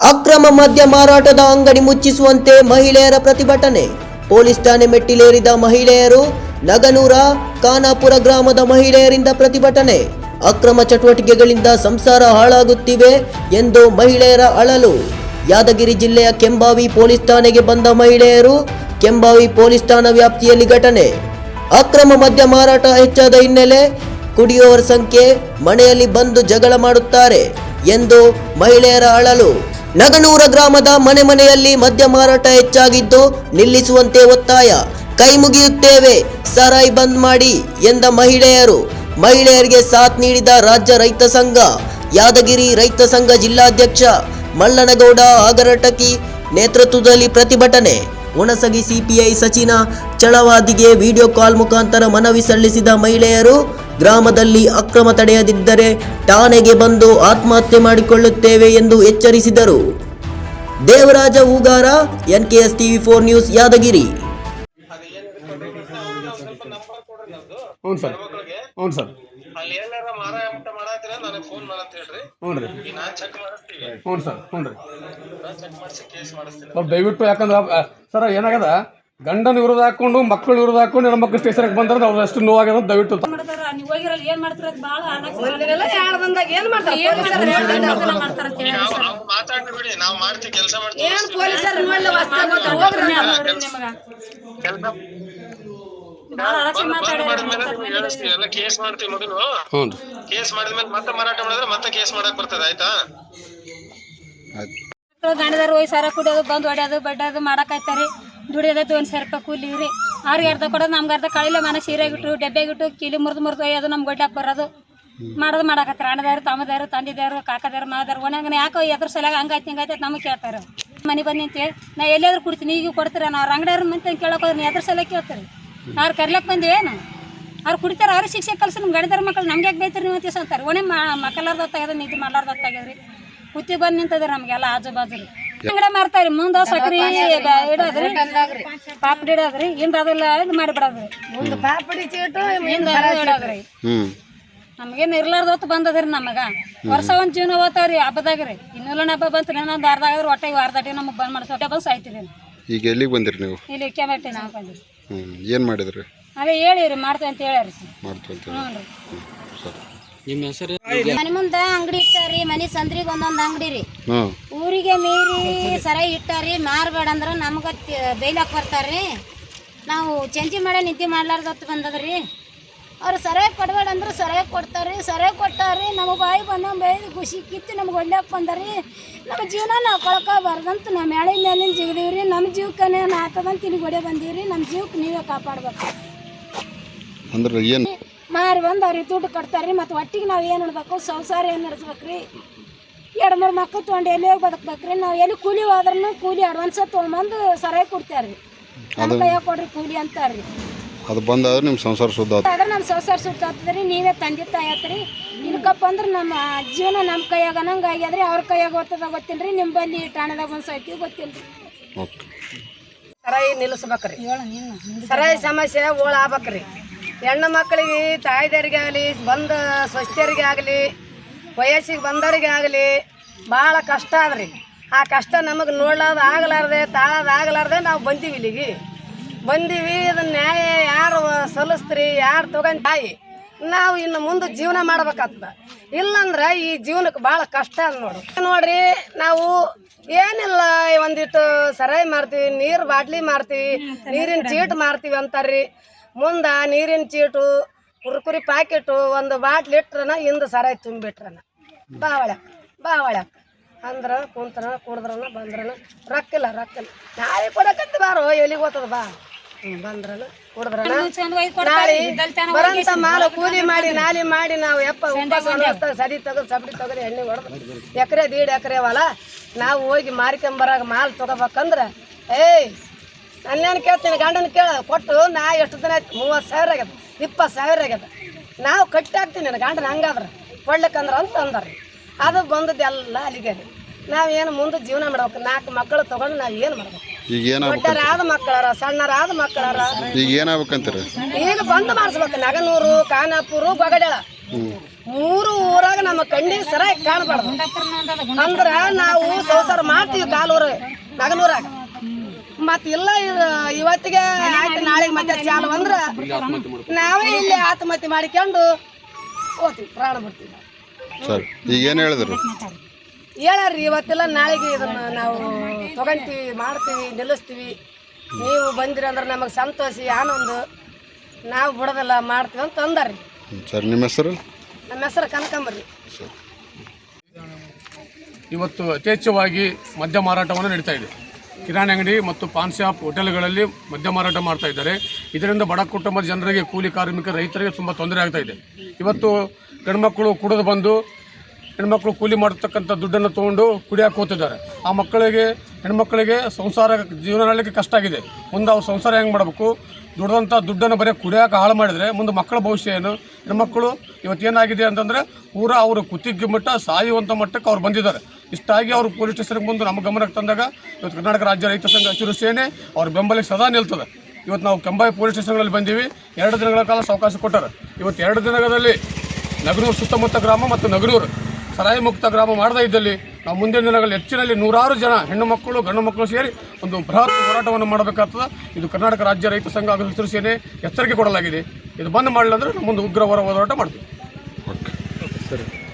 ಅಕ್ರಮ ಮದ್ಯ ಮಾರಾಟದ ಅಂಗಡಿ ಮುಚ್ಚಿಸುವಂತೆ ಮಹಿಳೆಯರ ಪ್ರತಿಭಟನೆ. ಪೊಲೀಸ್ ಠಾಣೆ ಮೆಟ್ಟಿಲೇರಿದ ಮಹಿಳೆಯರು ನಗನೂರ ಖಾನಾಪುರ ಗ್ರಾಮದ ಮಹಿಳೆಯರಿಂದ ಪ್ರತಿಭಟನೆ. ಅಕ್ರಮ ಚಟುವಟಿಕೆಗಳಿಂದ ಸಂಸಾರ ಹಾಳಾಗುತ್ತಿವೆ ಎಂದು ಮಹಿಳೆಯರ ಅಳಲು. ಯಾದಗಿರಿ ಜಿಲ್ಲೆಯ ಕೆಂಬಾವಿ ಪೊಲೀಸ್ ಠಾಣೆಗೆ ಬಂದ ಮಹಿಳೆಯರು ಕೆಂಬಾವಿ ಪೊಲೀಸ್ ಠಾಣಾ ವ್ಯಾಪ್ತಿಯಲ್ಲಿ ಘಟನೆ. ಅಕ್ರಮ ಮದ್ಯ ಮಾರಾಟ ಹೆಚ್ಚಾದ ಹಿನ್ನೆಲೆ ಕುಡಿಯುವವರ ಸಂಖ್ಯೆ ಮನೆಯಲ್ಲಿ ಬಂದು ಜಗಳ ಮಾಡುತ್ತಾರೆ ಎಂದು ಮಹಿಳೆಯರ ಅಳಲು. ನಗನೂರ ಗ್ರಾಮದ ಮನೆ ಮನೆಯಲ್ಲಿ ಮದ್ಯ ಮಾರಾಟ ಹೆಚ್ಚಾಗಿದ್ದು ನಿಲ್ಲಿಸುವಂತೆ ಒತ್ತಾಯ. ಕೈ ಮುಗಿಯುತ್ತೇವೆ, ಸರಾಯಿ ಬಂದ್ ಮಾಡಿ ಎಂದ ಮಹಿಳೆಯರು. ಮಹಿಳೆಯರಿಗೆ ಸಾಥ್ ನೀಡಿದ ರಾಜ್ಯ ರೈತ ಸಂಘ, ಯಾದಗಿರಿ ರೈತ ಸಂಘ ಜಿಲ್ಲಾಧ್ಯಕ್ಷ ಮಲ್ಲನಗೌಡ ಆಗರಟಕಿ ನೇತೃತ್ವದಲ್ಲಿ ಪ್ರತಿಭಟನೆ. ಹುಣಸಗಿ ಸಿಪಿಐ ಸಚಿನ ಚಳವಾದಿಗೆ ವಿಡಿಯೋ ಕಾಲ್ ಮುಖಾಂತರ ಮನವಿ ಸಲ್ಲಿಸಿದ ಮಹಿಳೆಯರು ಗ್ರಾಮದಲ್ಲಿ ಅಕ್ರಮ ತಡೆಯದಿದ್ದರೆ ಠಾಣೆಗೆ ಬಂದು ಆತ್ಮಹತ್ಯೆ ಮಾಡಿಕೊಳ್ಳುತ್ತೇವೆ ಎಂದು ಎಚ್ಚರಿಸಿದರು. Devaraja Hoogar NKS TV four news Yadgiri. ಹ್ಞೂ ಸರ್. ಹ್ಞೂ ಸರ್. ಅಲ್ಲಿ ಏನಾರ ಮಾರಾಟ ಮಾಡತ್ತೀರ ನನಗೆ ಫೋನ್ ಮಾಡಂತ ಹೇಳ್ರಿ. ಹ್ಞೂ ರೀ. ಈಗ ನಾನ್ ಚೆಕ್ ಮಾಡಿಸ್ತೀವಿ. ಹ್ಞೂ ಸರ್. ಹ್ಞೂ ರೀ. ನಾನ್ ಚೆಕ್ ಮಾಡಿಸಿ ಕೇಸ್ ಮಾಡಿಸ್ತೀನಿ. ಸ್ವಲ್ಪ ದಯವಿಟ್ಟು ಯಾಕಂದ್ರೆ ಸರ್ ಏನಾಗ್ಯದ? ಗಂಡನ ವಿರೋಧ ಹಾಕೊಂಡು ಮಕ್ಕಳು ವಿರೋಧ ಹಾಕೊಂಡು ನಮ್ಮ ಮಕ್ಕಳು ಸ್ಟೇಷನ್ಗೆ ಬಂದ್ರೆ ಅವ್ರು ಅಷ್ಟು ನೋವಾಗ್ಯದ ಅಂತ ದಯವಿಟ್ಟು ಕೇಸ್ ಮಾಡ್ತೀವಿ ಮೊದಲು ಕೇಸ್ ಮಾಡಿದ್ಮೇಲೆ ಮತ್ತೆ ಮಾರಾಟ ಮಾಡಿದ್ರೆ ಮತ್ತೆ ಕೇಸ್ ಮಾಡಕ್ ಬರ್ತದೆ ಆಯ್ತಾ? ಹೋಗಿ ಸರ ಕುಡಿಯೋದು ಬಂದು ಹೊಡ್ಯೋದು ಬಡ್ಡೋದು ಮಾಡಕೈತಾರಿ ದುಡಿಯೋದೈತಿ ಒಂದು ಸಾವಿರ ರೂಪಾಯಿ ಕೂಲಿ ರೀ ಅವ್ರಿಗೆ ಅರ್ಧ ಕೊಡೋದು, ನಮ್ಗೆ ಅರ್ಧ ಕಳಿಲ್ಲ ಮನೆ ಸೀರೆಗಿಟ್ಟು ಡಬ್ಬೆಗಿಟ್ಟು ಕಿಲಿ ಮುರಿದು ಮುರಿದು ಒಯ್ಯೋದು ನಮ್ಗೆ ಗೊಡ್ಡಾಕ್ ಬರೋದು. ಮಾಡೋದು ಮಾಡಕತ್ತಾರೆ. ಅಣ್ಣದಾರು, ತಮ್ಮದಾರು ತಂದಿದ್ದಾರು ಕಾಕದಾರು ಮಾದಾರು ಒಣಗನ ಯಾಕೋ ಎದ್ರ ಸಲ ಹಂಗಾಯ್ತು ಹಿಂಗಾಯ್ತು ನಮಗೆ ಕೇಳ್ತಾರೆ. ಮನೆ ಬಂದು ಅಂತೇಳಿ ನಾ ಎಲ್ಲಾದ್ರೂ ಕುಡ್ತೀನಿ ಈಗ ಕೊಡ್ತೀರ? ನಾವು ಅಂಗಡಿಯವ್ರು ಮಂತ ಕೇಳೋಕೆ ಹೋದ್ರೆ ಎದ್ರ ಸಲ ಕೇಳ್ತಾರೆ. ಅವ್ರು ಕರ್ಲಕ್ಕೆ ಬಂದೇನು ಅವ್ರು ಕುಡಿತಾರೆ, ಅವ್ರಿಗೆ ಶಿಕ್ಷೆ ಕಲ್ಸಿ ನಮ್ಮ ಗಡಿದಾರ ಮಕ್ಕಳು ನಮ್ಗೆ ಯಾಕೆ ಬೈತಾರೆ ನೀವು ಅಂತ ಅಂತಾರೆ ಒಣೆ ಮಕ್ಕಳಾರ್ದು ಹೊತ್ತಾಗ್ಯದ ನಿಧಿ ಮಾಡಲಾರ್ದು ಹೊತ್ತಾಗ್ಯದ್ರಿ ಕುತ್ತಿ ಬಂದು ನಿಂತದ್ರಿ ನಮಗೆಲ್ಲ ಆಜು ಬಾಜು ಅಂಗಡಿ ಮಾರ್ತಾರಿ ಮುಂದ ಸಕ್ರಿ ಇಡೋದ್ರಿ. ಪಾಪಡಿ ಇಡೋದ್ರಿ. ಹಿಂದ ಅದೆಲ್ಲ ಇದು ಮಾಡಿಬಿಡೋದ್ರಿ. ಒಂದು ಪಾಪಡಿ ಚೀಟು ಹಿಂದ ಇಡೋದ್ರಿ. ನಮಗೇನು ಇರ್ಲಾರ್ದ ಹೊತ್ತು ಬಂದದ್ರಿ ನಮಗ. ವರ್ಷ ಒಂದ್ ಜೀವನ ಓದ್ತಾವ್ರಿ ಹಬ್ಬದಾಗ್ರಿ. ರೀ ಇನ್ನೊಂದು ಹಬ್ಬ ಬಂತು ಇನ್ನೊಂದು ಅರ್ಧ ಆಗಿದ್ರೆ ಹೊಟ್ಟೆ ವಾರದಾಟಿ ನಮಗೆ ಬಂದ್ ಮಾಡಿಸ್ ಹೊಟ್ಟೆ ಬಂದು ಸಾಯ್ತೀರಿ ಈಗ ಎಲ್ಲಿಗೆ ಬಂದಿರಿ ನೀವು? ಇಲ್ಲಿ ಕೆಮಟ್ಟಿ ನಾವು ಬಂದ್ರಿ ಹ್ಮ್. ಏನು ಮಾಡಿದ್ರಿ? ಅದೇ ಹೇಳಿರಿ ಮಾಡ್ತೇವೆ ಅಂತ ಹೇಳ್ಯಾರಿ ಮಾಡ್ತೇವೆ ಹ್ಞೂ ರೀ ಮನೆ ಮುಂದ ಅಂಗಡಿ ಇಟ್ಟಾರಿ ಮನಿ ಸಂದ್ರಿಗೆ ಒಂದೊಂದ್ ಅಂಗಡಿ ರೀ. ಹಾಂ. ಊರಿಗೆ ಮೀರಿ ಸರ ಇಟ್ಟಾರಿ ಮಾರ್ಬೇಡ ಅಂದ್ರ ನಮಗ ಬೈಲಾಕ್ ಬರ್ತಾರ್ರಿ. ನಾವು ಚಂಚಿ ಮಾಡ ನಿದ್ದೆ ಮಾಡ್ಲಾರ್ದತ್ತು ಬಂದದ್ರಿ. ಅವ್ರು ಸರಾಯಿ ಕೊಡ್ಬೇಡ ಅಂದ್ರೆ ಸರಾಯಿ ಕೊಡ್ತಾರ್ರಿ ಸರಾಯಿ ಕೊಟ್ಟಾರ್ರಿ ನಮ್ಮ ಬಾಯಿ ಬಂದ ಬೈದು ಖುಷಿ ಕಿತ್ತು ನಮ್ಗೆ ಒಳ್ಳೆಯಕ್ಕೆ ಬಂದಾರಿ ನಮ್ಮ ಜೀವನ ನಾವು ಕಳ್ಕೊಬಾರ್ದಂತ ನಮ್ಮ ಎಳೆ ಮೇಲಿನ ಜಿಗದೀವ್ರಿ ನಮ್ಮ ಜೀವಕ್ಕನೇ ಆತದಂತ ಇಲ್ಲಿ ಗೊಡೆ ಬಂದೀವ್ರಿ. ನಮ್ಮ ಜೀವಕ್ಕೆ ನೀವೇ ಕಾಪಾಡ್ಬೇಕು. ಅಂದ್ರೆ ಏನು? ಮಾರಿ ಬಂದು ಅವ್ರಿಗೆ ದುಡ್ಡು ಕೊಡ್ತಾರೆ ರೀ ಮತ್ತು ಒಟ್ಟಿಗೆ ನಾವು ಏನು ಇಡ್ಬೇಕು? ಸಂಸಾರ ಏನು ನಡೆಸ್ಬೇಕು ರೀ ಎರಡು ಮೂರು ಮಕ್ಕಳು ತೊಗೊಂಡು ಎಲ್ಲಿ ಹೋಗಿ ಬದುಕ್ಬೇಕು ರೀ ನಾವು ಎಲ್ಲಿ ಕೂಲಿ ಹೋದ್ರೂ ಕೂಲಿ ಅಡ್ವಾನ್ಸ್ ತೊಗೊಂಬಂದು ಸರಾಯಿ ಕೊಡ್ತಾರೆ ರೀ ನಮ್ಮ ಕೈಯಾಗ ಕೊಡ್ರಿ ಕೂಲಿ ಅಂತಾರೆ ರೀ ಅದು ಬಂದಾದ್ರೆ ನಿಮ್ಮ ಸಂಸಾರ ಶುದ್ಧ ಆದ್ರೆ ನಮ್ಮ ಸಂಸಾರ ಶುದ್ಧ ಆಗ್ತದ್ರಿ ನೀವೇ ತಂದೆ ತಾಯಿ ಆತ್ರಿ ಇನ್ಕಪ್ಪ ಅಂದ್ರೆ ನಮ್ಮ ಜೀವನ ನಮ್ಮ ಕೈಯಾಗ ಅನ್ನಂಗೆ ಆಗ್ಯದ್ರಿ ಅವ್ರ ಕೈಯಾಗ ಓದ್ತದ ಗೊತ್ತಿಲ್ಲ ರೀ ನಿಂಬಲ್ಲಿ ಠಾಣೆದಾಗ ಒಂದು ಸಾಯ್ತೀವಿ ಗೊತ್ತಿಲ್ಲ ರೀ ಸರಾಯಿ ನಿಲ್ಲಿಸ್ಬೇಕ್ರಿ ಸರಾಯಿ ಸಮಸ್ಯೆ ಓಳ ಆಗ್ಬೇಕ್ರಿ. ಹೆಣ್ಣು ಮಕ್ಕಳಿಗೆ ತಾಯ್ದರಿಗೆ ಆಗಲಿ ಬಂದ ಸ್ವಸ್ಥರಿಗೆ ಆಗಲಿ ವಯಸ್ಸಿಗೆ ಬಂದವರಿಗೆ ಆಗಲಿ ಭಾಳ ಕಷ್ಟ ಅದ್ರಿ ಆ ಕಷ್ಟ ನಮಗೆ ನೋಡ್ಲಾರ್ದು ಆಗಲಾರ್ದೆ ತಾಳದ ಆಗಲಾರ್ದೆ ನಾವು ಬಂದೀವಿ ಇಲ್ಲಿಗೆ. ಬಂದೀವಿ ಅದನ್ನ ನ್ಯಾಯ ಯಾರು ಸಲ್ಲಿಸ್ತ್ರಿ, ಯಾರು ತಗೊಂಡ್ ತಾಯಿ? ನಾವು ಇನ್ನು ಮುಂದೆ ಜೀವನ ಮಾಡ್ಬೇಕಾಗ್ತದ. ಇಲ್ಲಂದ್ರೆ ಈ ಜೀವನಕ್ಕೆ ಭಾಳ ಕಷ್ಟ ಅದ ನೋಡಿ ನೋಡ್ರಿ, ನಾವು ಏನಿಲ್ಲ, ಒಂದಿಟ್ಟು ಸರಾಯಿ ಮಾರ್ತೀವಿ, ನೀರು ಬಾಟ್ಲಿ ಮಾರ್ತೀವಿ, ನೀರಿನ ಚೀಟ್ ಮಾರ್ತೀವಿ ಅಂತಾರ್ರಿ. ಮುಂದೆ ನೀರಿನ ಚೀಟು ಕುರ್ಕುರಿ ಪ್ಯಾಕೆಟು ಒಂದು ಬಾಟ್ಲಿ ಇಟ್ರನ ಹಿಂದೆ ಸರಾಯಿ ತುಂಬಿಟ್ರನ. ಬಾ ಬಾವಳ ಅಂದ್ರೆ ಕುಂತ್ರನ ಕುಡಿದ್ರನ ಬಂದ್ರನ ರೊಕ್ಕಿಲ್ಲ ರೊಕ್ಕಿಲ್ಲ. ನಾಳೆ ಕೊಡಕತ್ತಿ ಬಾರೋ ಎಲ್ಲಿಗೆ ಹೋಗ್ತದ ಬಾ. ಬಂದ್ರನ ಕುಡಿದ್ರನ. ನಾಳೆ ಬರಂತ ಮಾಲು ಕೂಲಿ ಮಾಡಿ ನಾಲಿ ಮಾಡಿ ನಾವು ಯಪ್ಪ ಅನ್ನಿಸ್ತಾಗ ಸಡಿ ತೆಗೆದು ಸಬಡಿ ತೆಗೆದು ಎಣ್ಣೆ ಹೊಡೆದು. ಎಕರೆ ದೀಡ್ ಎಕರೆ ಹೊಲ. ನಾವು ಹೋಗಿ ಮಾರ್ಕೊಂಬರಾಗ ಮಾಲ್ ತಗೋಬೇಕಂದ್ರೆ ಏಯ್ ನನ್ನೇನು ಕೇಳ್ತೀನಿ ಗಂಡನ ಕೇಳ ಕೊಟ್ಟು ನಾ ಎಷ್ಟು ದಿನ ಆಯ್ತು? ಮೂವತ್ತು ಸಾವಿರ ಆಗ್ಯದ ಇಪ್ಪತ್ತು ಸಾವಿರ ಆಗ್ಯದ ನಾವು ಕಟ್ಟಿ ಹಾಕ್ತೀನಿ ನನ್ನ ಗಂಡನ ಹಂಗಾದ್ರೆ. ಕೊಡ್ಲಿಕ್ಕಂದ್ರೆ ಅಂತ ಅಂದರು. ಅದು ಬಂದದ್ದೆಲ್ಲ ಅಲ್ಲಿಗೆ ನಾವು ನಾವೇನು ಮುಂದೆ ಜೀವನ ಮಾಡ್ಬೇಕು? ನಾಲ್ಕು ಮಕ್ಕಳು ತಗೊಂಡು ನಾವು ಏನು ಮಾಡ್ಬೇಕು? ಈಗ ಏನಾದ ಮಕ್ಕಳಾರ ಸಣ್ಣರಾದ ಮಕ್ಕಳಾರ. ಈಗ ಏನಾಗ್ಬೇಕಂತಾರೆ ಈಗ ಬಂದ್ ಮಾಡಿಸ್ಬೇಕು. ನಗನೂರು ಕಾನಾಪುರ ಬಗಡಳ ಮೂರು ಊರಾಗ ನಮ್ಮ ಕಣ್ಣಿ ಸರ ಕಾಣಬಾರ್ದು. ಅಂದ್ರ ನಾವು ಸಂಸಾರ ಮಾಡ್ತೀವಿ ಕಾಲೂರು ನಗನೂರಾಗ. ಮತ್ ಇಲ್ಲ ಇದು ಇವತ್ತಿಗೆ ಆಯ್ತು ನಾಳೆಗೆ ಮತ್ತೆ ಚಾಲು ಅಂದ್ರ ನಾವೇ ಇಲ್ಲಿ ಆತ್ಮಹತ್ಯೆ ಮಾಡಿಕೊಂಡು ಹೋಗ್ತೀವಿ ಪ್ರಾಣ ಬರ್ತೀವಿ ಸರಿ ಈಗ ಏನು ಹೇಳಿದ್ರು? ಹೇಳಾರ್ರಿ ಇವತ್ತಿಲ್ಲ ನಾಳೆಗೆ ಇದನ್ನ ನಾವು ತಗೊಂತೀವಿ ಮಾಡ್ತೀವಿ ನಿಲ್ಲಿಸ್ತೀವಿ. ನೀವು ಬಂದಿರಿ ಅಂದ್ರೆ ನಮಗೆ ಸಂತೋಷ ಆನಂದ. ನಾವು ಬಿಡೋದಲ್ಲ ಮಾಡ್ತೀವಿ ಅಂತ ಅಂದಾರ್ರಿ. ಸರ್ ಸರಿ ನಿಮ್ಮ ಹೆಸರು? ನಮ್ಮ ಹೆಸರು ಕನಕಂಬರ್ರಿ ಇವತ್ತು ಯಥೇಚ್ಛವಾಗಿ ಮದ್ಯ ಮಾರಾಟವನ್ನು ನಡೀತಾ ಇದೆ. ಕಿರಾಣಿ ಅಂಗಡಿ ಮತ್ತು ಪಾನ್ ಶಾಪ್ ಹೋಟೆಲ್ಗಳಲ್ಲಿ ಮದ್ಯ ಮಾರಾಟ ಮಾಡ್ತಾ ಇದ್ದಾರೆ. ಇದರಿಂದ ಬಡ ಕುಟುಂಬದ ಜನರಿಗೆ, ಕೂಲಿ ಕಾರ್ಮಿಕ ರೈತರಿಗೆ ತುಂಬ ತೊಂದರೆ ಆಗ್ತಾ ಇದೆ. ಇವತ್ತು ಹೆಣ್ಮಕ್ಳು ಕುಡಿದು ಬಂದು ಹೆಣ್ಮಕ್ಳು ಕೂಲಿ ಮಾಡತಕ್ಕಂಥ ದುಡ್ಡನ್ನು ತೊಗೊಂಡು ಕುಡಿಯಕ್ಕೆ ಹೋಗ್ತಿದ್ದಾರೆ. ಆ ಮಕ್ಕಳಿಗೆ, ಹೆಣ್ಮಕ್ಳಿಗೆ ಸಂಸಾರ ಜೀವನ ಮಾಡಲಿಕ್ಕೆ ಕಷ್ಟ ಆಗಿದೆ. ಮುಂದೆ ಅವ್ರು ಸಂಸಾರ ಹೆಂಗೆ ಮಾಡಬೇಕು? ದುಡ್ದಂಥ ದುಡ್ಡನ್ನು ಬರೀ ಕುಡಿಯೋಕೆ ಹಾಳು ಮಾಡಿದರೆ ಮುಂದೆ ಮಕ್ಕಳ ಭವಿಷ್ಯ ಏನು? ಹೆಣ್ಮಕ್ಳು ಇವತ್ತೇನಾಗಿದೆ ಅಂತಂದರೆ ಪೂರಾ ಅವರು ಕುತ್ತಿಗೆ ಮಟ್ಟ ಸಾಯುವಂಥ ಮಟ್ಟಕ್ಕೆ ಅವ್ರು ಬಂದಿದ್ದಾರೆ. ಇಷ್ಟಾಗಿ ಅವರು ಪೊಲೀಸ್ ಸ್ಟೇಷನ್ಗೆ ಬಂದು ನಮ್ಮ ಗಮನಕ್ಕೆ ತಂದಾಗ ಇವತ್ತು ಕರ್ನಾಟಕ ರಾಜ್ಯ ರೈತ ಸಂಘ ಹಸಿರು ಸೇನೆ ಅವ್ರ ಬೆಂಬಲಕ್ಕೆ ಸದಾ ನಿಲ್ತದೆ. ಇವತ್ತು ನಾವು ಕೆಂಬಾಯಿ ಪೊಲೀಸ್ ಸ್ಟೇಷನ್ಗಳಲ್ಲಿ ಬಂದೀವಿ. ಎರಡು ದಿನಗಳ ಕಾಲ ಸಾವಕಾಶ ಕೊಟ್ಟಾರೆ. ಇವತ್ತು ಎರಡು ದಿನಗಳಲ್ಲಿ ನಗನೂರು ಸುತ್ತಮುತ್ತ ಗ್ರಾಮ ಮತ್ತು ನಗನೂರು ಸರಾಯಿ ಮುಕ್ತ ಗ್ರಾಮ ಮಾಡದೇ ಇದ್ದಲ್ಲಿ ನಾವು ಮುಂದಿನ ದಿನಗಳಲ್ಲಿ ಹೆಚ್ಚಿನಲ್ಲಿ ನೂರಾರು ಜನ ಹೆಣ್ಣು ಮಕ್ಕಳು, ಗಂಡು ಮಕ್ಕಳು ಸೇರಿ ಒಂದು ಬೃಹತ್ ಹೋರಾಟವನ್ನು ಮಾಡಬೇಕಾಗ್ತದೆ. ಇದು ಕರ್ನಾಟಕ ರಾಜ್ಯ ರೈತ ಸಂಘ ಹಾಗೂ ಹಸಿರು ಸೇನೆ ಎಚ್ಚರಿಕೆ ಕೊಡಲಾಗಿದೆ. ಇದು ಬಂದ್ ಮಾಡಲಿಲ್ಲ ಅಂದರೆ ಮುಂದೆ ಉಗ್ರ ಹೋರಾಟ ಮಾಡ್ತೀವಿ. ಓಕೆ.